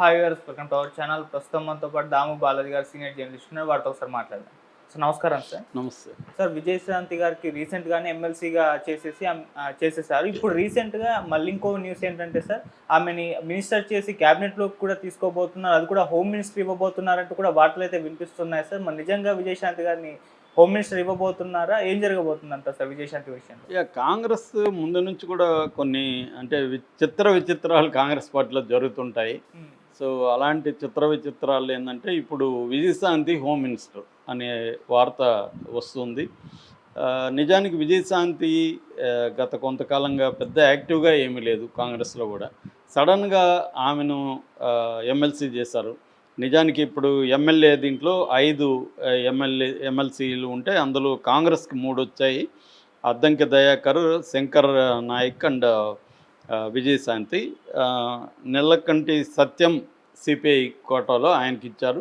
Hi గారు welcome to our channel ప్రస్తుతం మనతో పాటు దాము బాలాజీ గారు సీనియర్ జర్నలిస్ట్ ఉన్నారు. వారితో ఒకసారి మాట్లాడదాం. సార్ నమస్కారం సార్. నమస్తే. సార్ విజయశాంతి గారికి రీసెంట్ గానే ఎమ్మెల్సీగా చేసేసి చేసేసారు. ఇప్పుడు రీసెంట్గా మళ్ళీ ఇంకో న్యూస్ ఏంటంటే సార్ ఆమెని మినిస్టర్ చేసి క్యాబినెట్లోకి కూడా తీసుకోబోతున్నారు. అది కూడా హోమ్ మినిస్టర్ ఇవ్వబోతున్నారంటూ కూడా వార్తలు అయితే వినిపిస్తున్నాయి సార్. మరి నిజంగా విజయశాంతి గారిని హోమ్ మినిస్టర్ ఇవ్వబోతున్నారా? ఏం జరగబోతుందంట సార్ విజయశాంతి విషయంలో? ఇక కాంగ్రెస్ ముందు నుంచి కూడా కొన్ని అంటే విచిత్ర విచిత్రాలు కాంగ్రెస్ పార్టీలో జరుగుతుంటాయి. ఉమ్, సో అలాంటి చిత్ర విచిత్రాలు ఏంటంటే ఇప్పుడు విజయశాంతి హోమ్ మినిస్టర్ అనే వార్త వస్తుంది. నిజానికి విజయశాంతి గత కొంతకాలంగా పెద్ద యాక్టివ్గా ఏమీ లేదు కాంగ్రెస్లో కూడా. సడన్గా ఆమెను ఎమ్మెల్సీ చేశారు. నిజానికి ఇప్పుడు ఎమ్మెల్యే దీంట్లో ఐదు ఎమ్మెల్యే ఎమ్మెల్సీలు ఉంటే అందులో కాంగ్రెస్కి మూడు వచ్చాయి అద్దంకి దయాకర్ శంకర్ నాయక్ అండ్ విజయశాంతి నెల్లకంటి సత్యం సిపిఐ కోటాలో ఆయనకి ఇచ్చారు.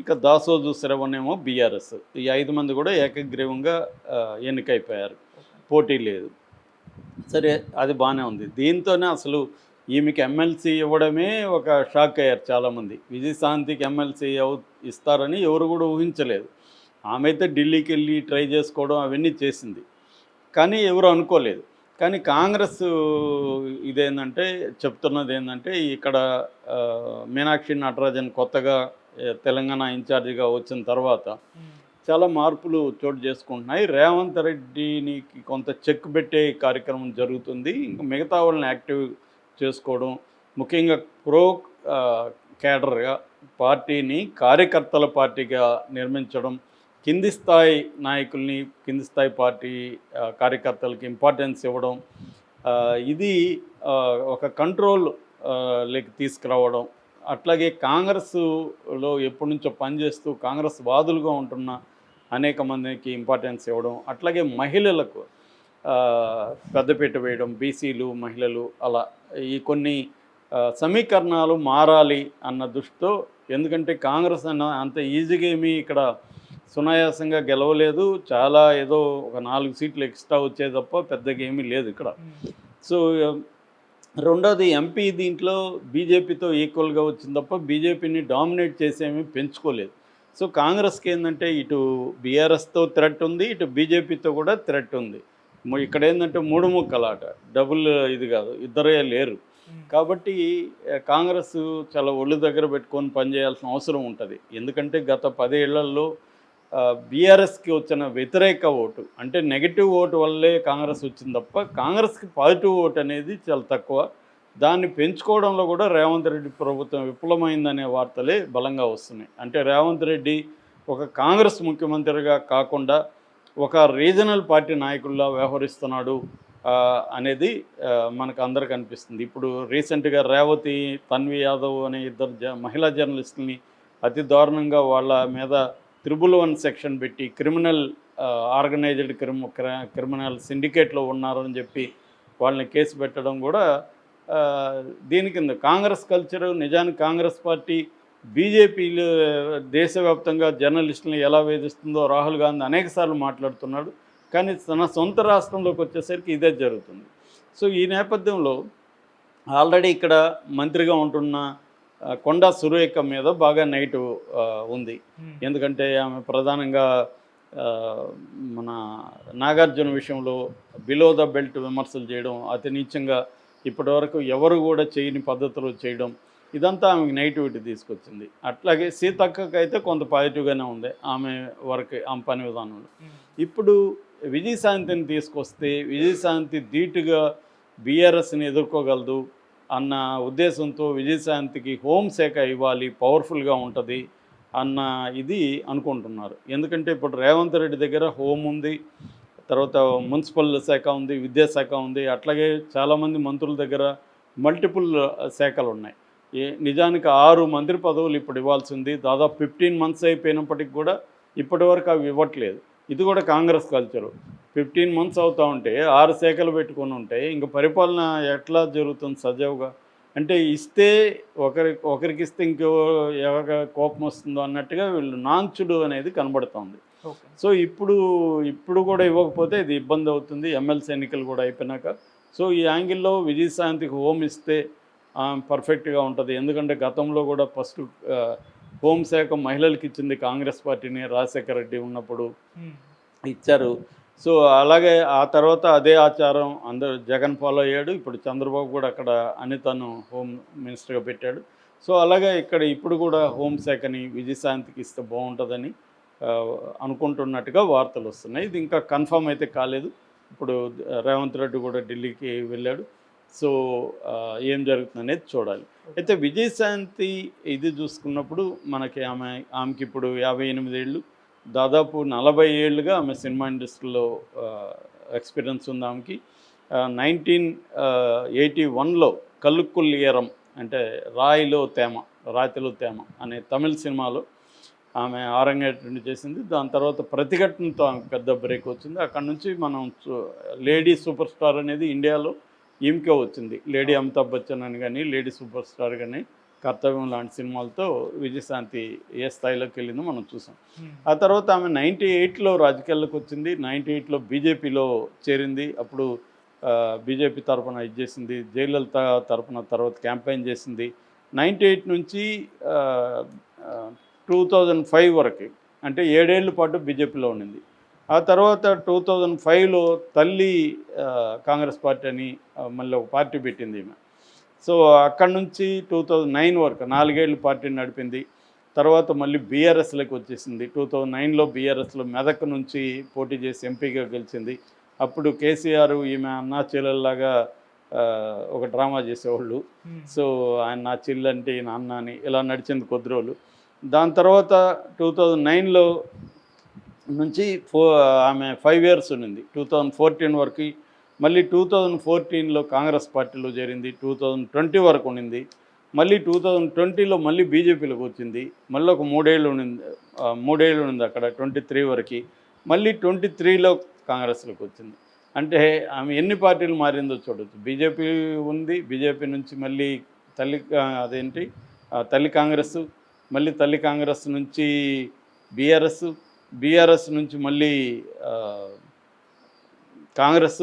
ఇక దాసోజు శ్రవణేమో బీఆర్ఎస్. ఈ ఐదు మంది కూడా ఏకగ్రీవంగా ఎన్నికైపోయారు. పోటీ లేదు. సరే అది బాగానే ఉంది. దీంతోనే అసలు ఈమెకి ఎమ్మెల్సీ ఇవ్వడమే ఒక షాక్ అయ్యారు చాలామంది. విజయశాంతికి ఎమ్మెల్సీ అవు ఇస్తారని ఎవరు కూడా ఊహించలేదు. ఆమె అయితే ఢిల్లీకి వెళ్ళి ట్రై చేసుకోవడం అవన్నీ చేసింది. కానీ ఎవరు అనుకోలేదు. కానీ కాంగ్రెస్ ఇదేంటంటే చెప్తున్నది ఏంటంటే ఇక్కడ మీనాక్షి నటరాజన్ కొత్తగా తెలంగాణ ఇన్ఛార్జిగా వచ్చిన తర్వాత చాలా మార్పులు చోటు చేసుకుంటున్నాయి. రేవంత్ రెడ్డిని కొంత చెక్ పెట్టే కార్యక్రమం జరుగుతుంది. ఇంకా మిగతా వాళ్ళని యాక్టివ్ చేసుకోవడం ముఖ్యంగా ప్రో ఆ, కేడర్గా పార్టీని కార్యకర్తల పార్టీగా నిర్మించడం కింది స్థాయి నాయకుల్ని కింది స్థాయి పార్టీ కార్యకర్తలకి ఇంపార్టెన్స్ ఇవ్వడం ఇది ఒక కంట్రోల్ లేక లేకి తీసుకురావడం. అట్లాగే కాంగ్రెస్లో ఎప్పటి నుంచో పనిచేస్తూ కాంగ్రెస్ వాదులుగా ఉంటున్న అనేక మందికి ఇంపార్టెన్స్ ఇవ్వడం. అట్లాగే మహిళలకు పెద్దపీట వేయడం బీసీలు మహిళలు అలా ఈ కొన్ని సమీకరణాలు మారాలి అన్న దృష్టితో ఎందుకంటే కాంగ్రెస్ అన్న అంత ఈజీగా ఏమీ ఇక్కడ సునాయాసంగా గెలవలేదు. చాలా ఏదో ఒక నాలుగు సీట్లు ఎక్స్ట్రా వచ్చే తప్ప పెద్దగా ఏమీ లేదు ఇక్కడ. సో రెండోది ఎంపీ దీంట్లో బీజేపీతో ఈక్వల్గా వచ్చింది తప్ప బీజేపీని డామినేట్ చేసేమీ పెంచుకోలేదు. సో కాంగ్రెస్కి ఏంటంటే ఇటు బీఆర్ఎస్తో థ్రెట్ ఉంది ఇటు బీజేపీతో కూడా థ్రెట్ ఉంది. ఇక్కడ ఏంటంటే మూడు ముక్కలాట. డబుల్ ఇది కాదు ఇద్దరే లేరు. కాబట్టి కాంగ్రెస్ చాలా ఒళ్ళు దగ్గర పెట్టుకొని పనిచేయాల్సిన అవసరం ఉంటుంది. ఎందుకంటే గత పదేళ్ళలో బీఆర్ఎస్కి వచ్చిన వ్యతిరేక ఓటు అంటే నెగిటివ్ ఓటు వల్లే కాంగ్రెస్ వచ్చింది తప్ప కాంగ్రెస్కి పాజిటివ్ ఓటు అనేది చాలా తక్కువ. దాన్ని పెంచుకోవడంలో కూడా రేవంత్ రెడ్డి ప్రభుత్వం విఫలమైందనే వార్తలే బలంగా వస్తున్నాయి. అంటే రేవంత్ రెడ్డి ఒక కాంగ్రెస్ ముఖ్యమంత్రిగా కాకుండా ఒక రీజనల్ పార్టీ నాయకుల్లా వ్యవహరిస్తున్నాడు అనేది మనకు అందరికి అనిపిస్తుంది. ఇప్పుడు రీసెంట్గా రేవతి తన్వి యాదవ్ అనే ఇద్దరు జ మహిళా జర్నలిస్టుల్ని అతి దారుణంగా వాళ్ళ మీద త్రిబుల్ వన్ సెక్షన్ పెట్టి క్రిమినల్ ఆర్గనైజ్డ్ క్రిమ్ క్రిమినల్ సిండికేట్లో ఉన్నారని చెప్పి వాళ్ళని కేసు పెట్టడం కూడా దీని కింద కాంగ్రెస్ కల్చర్ నిజానికి కాంగ్రెస్ పార్టీ బీజేపీలు దేశవ్యాప్తంగా జర్నలిస్టులను ఎలా వేధిస్తుందో రాహుల్ గాంధీ అనేకసార్లు మాట్లాడుతున్నాడు. కానీ తన సొంత రాష్ట్రంలోకి వచ్చేసరికి ఇదే జరుగుతుంది. సో ఈ నేపథ్యంలో ఆల్రెడీ ఇక్కడ మంత్రిగా ఉంటున్న కొండా సురేఖ మీద బాగా నైటు ఉంది. ఎందుకంటే ఆమె ప్రధానంగా మన నాగార్జున విషయంలో బిలో ద బెల్ట్ విమర్శలు చేయడం అతి నీచంగా ఇప్పటివరకు ఎవరు కూడా చేయని పద్ధతులు చేయడం ఇదంతా ఆమెకి నెగిటివిటీ తీసుకొచ్చింది. అట్లాగే సీతక్కకి అయితే కొంత పాజిటివ్గానే ఉంది. ఆమె వరకు ఆమె పని విధానంలో. ఇప్పుడు విజయశాంతిని తీసుకొస్తే విజయశాంతి ధీటుగా బీఆర్ఎస్ని ఎదుర్కోగలదు. అన్న ఉద్దేశంతో విజయశాంతికి హోంశాఖ ఇవ్వాలి పవర్ఫుల్గా ఉంటుంది అన్న ఇది అనుకుంటున్నారు. ఎందుకంటే ఇప్పుడు రేవంత్ రెడ్డి దగ్గర హోం ఉంది తర్వాత మున్సిపల్ శాఖ ఉంది విద్యాశాఖ ఉంది అట్లాగే చాలామంది మంత్రుల దగ్గర మల్టిపుల్ శాఖలు ఉన్నాయి. ఏ నిజానికి ఆరు మంత్రి పదవులు ఇప్పుడు ఇవ్వాల్సింది దాదాపు ఫిఫ్టీన్ మంత్స్ అయిపోయినప్పటికి కూడా ఇప్పటివరకు అవి ఇవ్వట్లేదు. ఇది కూడా కాంగ్రెస్ కల్చరు. ఫిఫ్టీన్ మంత్స్ అవుతా ఉంటే ఆరు శాఖలు పెట్టుకొని ఉంటే ఇంక పరిపాలన ఎట్లా జరుగుతుంది సజావుగా? అంటే ఇస్తే ఒకరి ఒకరికి ఇస్తే ఇంకో ఎవరికి కోపం వస్తుందో అన్నట్టుగా వీళ్ళు నాంచుడు అనేది కనబడుతోంది. సో ఇప్పుడు ఇప్పుడు కూడా ఇవ్వకపోతే ఇది ఇబ్బంది అవుతుంది ఎమ్మెల్సీ ఎన్నికలు కూడా అయిపోయినాక. సో ఈ యాంగిల్లో విజయశాంతికి హోమ్ ఇస్తే పర్ఫెక్ట్గా ఉంటుంది. ఎందుకంటే గతంలో కూడా ఫస్ట్ హోంశాఖ మహిళలకు ఇచ్చింది కాంగ్రెస్ పార్టీని రాజశేఖర రెడ్డి ఉన్నప్పుడు ఇచ్చారు. సో అలాగే ఆ తర్వాత అదే ఆచారం అందరూ జగన్ ఫాలో అయ్యాడు. ఇప్పుడు చంద్రబాబు కూడా అక్కడ అనితను హోమ్ మినిస్టర్గా పెట్టాడు. సో అలాగే ఇక్కడ ఇప్పుడు కూడా హోంశాఖని విజయశాంతికి ఇస్తే బాగుంటుందని అనుకుంటున్నట్టుగా వార్తలు వస్తున్నాయి. ఇది ఇంకా కన్ఫామ్ అయితే కాలేదు. ఇప్పుడు రేవంత్ రెడ్డి కూడా ఢిల్లీకి వెళ్ళాడు. సో ఏం జరుగుతుంది అనేది చూడాలి. అయితే విజయశాంతి ఇది చూసుకున్నప్పుడు మనకి ఆమె ఆమెకి ఇప్పుడు యాభై ఎనిమిది ఏళ్ళు. దాదాపు నలభై ఏళ్ళుగా ఆమె సినిమా ఇండస్ట్రీలో ఎక్స్పీరియన్స్ ఉంది ఆమెకి. నైన్టీన్ ఎయిటీ వన్లో కల్లుక్కుల్లియరం అంటే రాయిలో తేమ రాతిలో తేమ అనే తమిళ సినిమాలో ఆమె ఆరంగేట్రం చేసింది. దాని తర్వాత ప్రతిఘటనతో ఆమె పెద్ద బ్రేక్ వచ్చింది. అక్కడ నుంచి మనం చూ- లేడీ సూపర్ స్టార్ అనేది ఇండియాలో ఈమెకే వచ్చింది. లేడీ అమితాబ్ బచ్చన్ అని కానీ లేడీ సూపర్ స్టార్ కానీ కర్తవ్యం లాంటి సినిమాలతో విజయశాంతి ఏ స్థాయిలోకి వెళ్ళిందో మనం చూసాం. ఆ తర్వాత ఆమె నైంటీ ఎయిట్లో రాజకీయాల్లోకి వచ్చింది. నైంటీ ఎయిట్లో బీజేపీలో చేరింది. అప్పుడు బీజేపీ తరఫున ఇది చేసింది. జయలలిత తరఫున తర్వాత క్యాంపెయిన్ చేసింది. నైంటీ ఎయిట్ నుంచి టూ థౌజండ్ ఫైవ్ వరకు అంటే ఏడేళ్ళ పాటు బీజేపీలో ఉండింది. ఆ తర్వాత టూ థౌజండ్ ఫైవ్లో తల్లి కాంగ్రెస్ పార్టీ అని మళ్ళీ ఒక పార్టీ పెట్టింది ఈమె. సో అక్కడ నుంచి టూ థౌజండ్ నైన్ వరకు నాలుగేళ్ళు పార్టీని నడిపింది. తర్వాత మళ్ళీ బీఆర్ఎస్లోకి వచ్చేసింది. టూ థౌజండ్ నైన్లో బీఆర్ఎస్లో మెదక్ నుంచి పోటీ చేసి ఎంపీగా గెలిచింది. అప్పుడు కేసీఆర్ ఈమె అన్నా చెల్లెల్లాగా ఒక డ్రామా చేసేవాళ్ళు. సో ఆయన నా చెల్లి అంటే ఈయన అన్న అని ఇలా నడిచింది కొద్ది రోజులు. దాని తర్వాత టూ థౌజండ్ నైన్లో నుంచి ఫో ఆమె ఫైవ్ ఇయర్స్ ఉన్నింది టూ థౌజండ్ ఫోర్టీన్ వరకు మళ్ళీ టూ థౌజండ్ ఫోర్టీన్లో కాంగ్రెస్ పార్టీలో చేరింది టూ థౌజండ్ ట్వంటీ వరకు ఉండింది మళ్ళీ టూ థౌజండ్ ట్వంటీలో మళ్ళీ బీజేపీలోకి వచ్చింది మళ్ళీ ఒక మూడేళ్ళు ఉండింది మూడేళ్ళు ఉండింది అక్కడ ట్వంటీ త్రీ వరకు మళ్ళీ ట్వంటీ త్రీలో కాంగ్రెస్లోకి వచ్చింది. అంటే ఆమె ఎన్ని పార్టీలు మారిందో చూడొచ్చు. బీజేపీ ఉంది బీజేపీ నుంచి మళ్ళీ తల్లి అదేంటి తల్లి కాంగ్రెస్ మళ్ళీ తల్లి కాంగ్రెస్ నుంచి బీఆర్ఎస్ బీఆర్ఎస్ నుంచి మళ్ళీ కాంగ్రెస్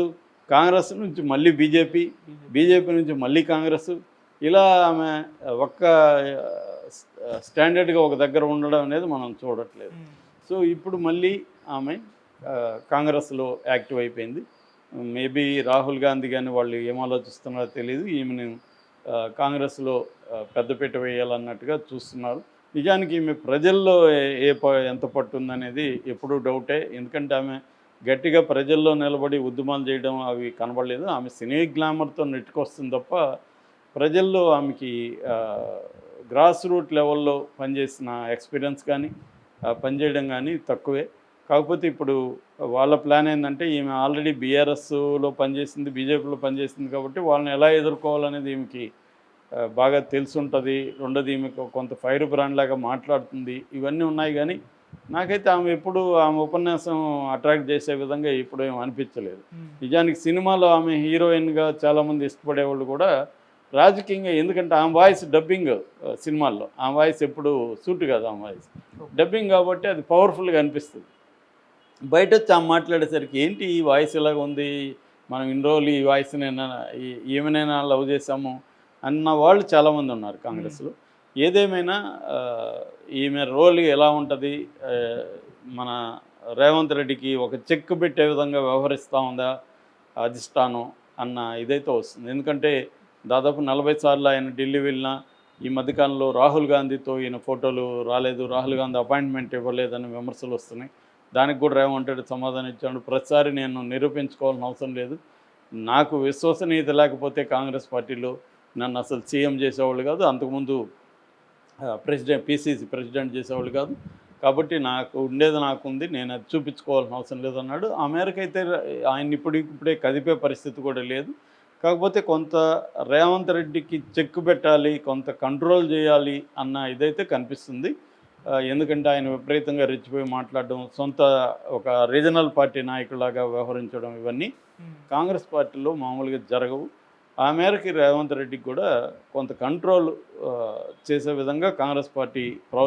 కాంగ్రెస్ నుంచి మళ్ళీ బీజేపీ బీజేపీ నుంచి మళ్ళీ కాంగ్రెస్. ఇలా ఆమె ఒక్క స్టాండర్డ్గా ఒక దగ్గర ఉండడం అనేది మనం చూడట్లేదు. సో ఇప్పుడు మళ్ళీ ఆమె కాంగ్రెస్లో యాక్టివ్ అయిపోయింది. మేబీ రాహుల్ గాంధీ కానీ వాళ్ళు ఏం ఆలోచిస్తున్నారో తెలియదు ఈమెను కాంగ్రెస్లో పెద్దపీట వేయాలన్నట్టుగా చూస్తున్నారు. నిజానికి ఈమె ప్రజల్లో ఏ- ఏ ప ఎంత పట్టుందనేది ఎప్పుడూ డౌటే. ఎందుకంటే ఆమె గట్టిగా ప్రజల్లో నిలబడి ఉద్యమాలు చేయడం అవి కనబడలేదు. ఆమె సినీ గ్లామర్తో నెట్టుకొస్తుంది తప్ప ప్రజల్లో ఆమెకి గ్రాస్ రూట్ లెవెల్లో పనిచేసిన ఎక్స్పీరియన్స్ కానీ పనిచేయడం కానీ తక్కువే. కాకపోతే ఇప్పుడు వాళ్ళ ప్లాన్ ఏంటంటే ఈమె ఆల్రెడీ బీఆర్ఎస్లో పనిచేసింది బీజేపీలో పనిచేసింది కాబట్టి వాళ్ళని ఎలా ఎదుర్కోవాలనేది ఈమెకి బాగా తెలిసి ఉంటుంది రెండోది ఈమె కొంత ఫైర్ బ్రాండ్ లాగా మాట్లాడుతుంది. ఇవన్నీ ఉన్నాయి కానీ నాకైతే ఆమె ఎప్పుడు ఆమె ఉపన్యాసం అట్రాక్ట్ చేసే విధంగా ఎప్పుడు ఏం అనిపించలేదు. నిజానికి సినిమాలో ఆమె హీరోయిన్గా చాలామంది ఇష్టపడేవాళ్ళు కూడా రాజకీయంగా ఎందుకంటే ఆమె వాయిస్ డబ్బింగ్ సినిమాల్లో. ఆమె వాయిస్ ఎప్పుడు సూట్ కాదు ఆమె వాయిస్. డబ్బింగ్ కాబట్టి అది పవర్ఫుల్గా అనిపిస్తుంది. బయట వచ్చి ఆమె మాట్లాడేసరికి ఏంటి ఈ వాయిస్ ఇలాగ ఉంది? మనం ఇన్ని రోజులు ఈ వాయిస్నైనా ఈమెనైనా లవ్ చేసాము అన్న వాళ్ళు చాలామంది ఉన్నారు కాంగ్రెస్లో. ఏదేమైనా ఈమె రోల్ ఎలా ఉంటుంది మన రేవంత్ రెడ్డికి ఒక చెక్ పెట్టే విధంగా వ్యవహరిస్తూ ఉందా అధిష్టానం అన్న ఇదైతే వస్తుంది. ఎందుకంటే దాదాపు నలభై సార్లు ఆయన ఢిల్లీ వెళ్ళినా ఈ మధ్యకాలంలో రాహుల్ గాంధీతో ఈయన ఫోటోలు రాలేదు. రాహుల్ గాంధీ అపాయింట్మెంట్ ఇవ్వలేదని విమర్శలు వస్తున్నాయి. దానికి కూడా రేవంత్ రెడ్డి సమాధానం ఇచ్చాడు. ప్రతిసారి నేను నిరూపించుకోవాల్సిన అవసరం లేదు. నాకు విశ్వసనీయత లేకపోతే కాంగ్రెస్ పార్టీలో నన్ను అసలు సీఎం చేసేవాళ్ళు కాదు. అంతకుముందు ప్రెసిడెంట్ పీసీసీ ప్రెసిడెంట్ చేసేవాళ్ళు కాదు. కాబట్టి నాకు ఉండేది నాకు ఉంది నేను అది చూపించుకోవాల్సిన అవసరం లేదన్నాడు. ఆ మేరకు అయితే ఆయన ఇప్పుడు ఇప్పుడే కదిపే పరిస్థితి కూడా లేదు. కాకపోతే కొంత రేవంత్ రెడ్డికి చెక్ పెట్టాలి కొంత కంట్రోల్ చేయాలి అన్న ఇదైతే కనిపిస్తుంది. ఎందుకంటే ఆయన విపరీతంగా రెచ్చిపోయి మాట్లాడడం సొంత ఒక రీజనల్ పార్టీ నాయకులాగా వ్యవహరించడం ఇవన్నీ కాంగ్రెస్ పార్టీలో మామూలుగా జరగవు. ఆ మేరకి రేవంత్ రెడ్డికి కూడా కొంత కంట్రోల్ చేసే విధంగా కాంగ్రెస్ పార్టీ ప్రవ